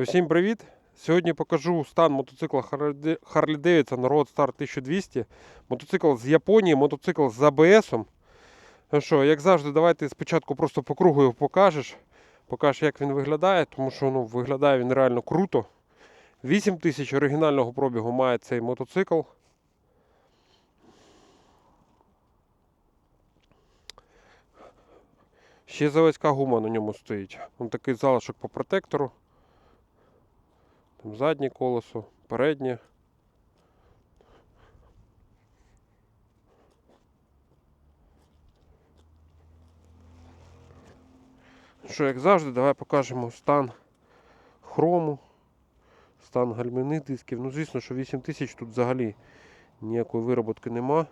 Всім привіт! Сьогодні покажу стан мотоцикла Harley Davidson Roadstar 1200. Мотоцикл з Японії, мотоцикл з ABS. Ну що, як завжди, давайте спочатку просто по кругу його покажеш. Покажеш, як він виглядає, тому що ну, виглядає він реально круто. 8 тисяч оригінального пробігу має цей мотоцикл. Ще заводська гума на ньому стоїть. Ось такий залишок по протектору. Там заднє колесо, переднє. Що, як завжди, давай покажемо стан хрому, стан гальмівних дисків. Ну, звісно, що 8000 тут взагалі ніякої вироботки нема.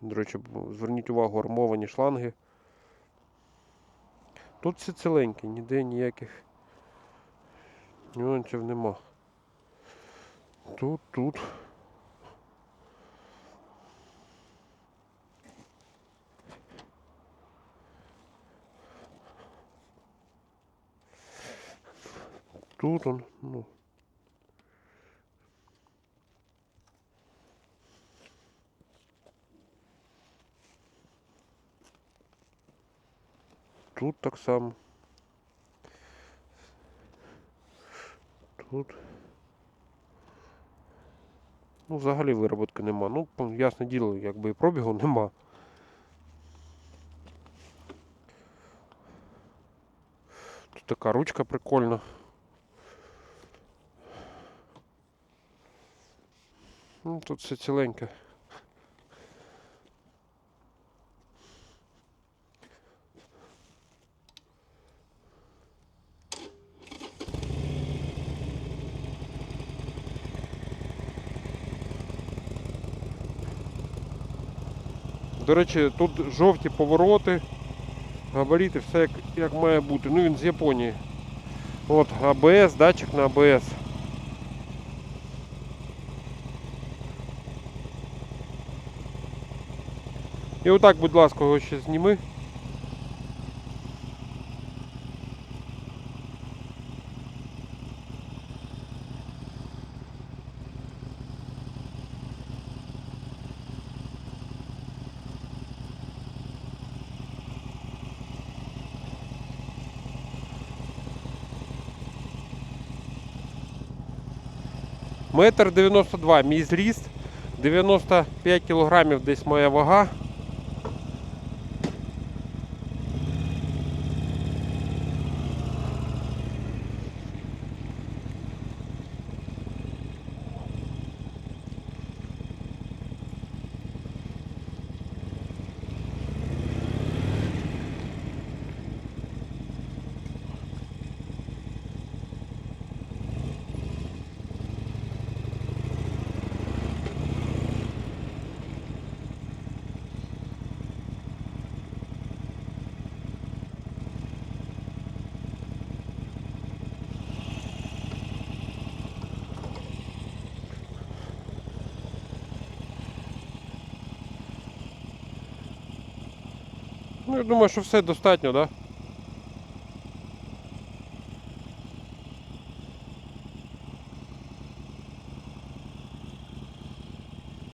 До речі, зверніть увагу, армовані шланги. Тут все ціленьке, ніде ніяких нюансів нема. Тут, тут. Тут он, ну. Тут так само. Тут. Ну, взагалі вироботки нема. Ну, ясне діло, якби і пробігу нема. Тут така ручка прикольна. Ну, тут все ціленьке. До речі, тут жовті повороти, габаріти, все як, як має бути. Ну він з Японії. От АБС, датчик на АБС. І отак, будь ласка, його ще зніми. Метр 92, мій зріст, 95 кілограмів десь моя вага. Ну, я думаю, що все достатньо, так? Да?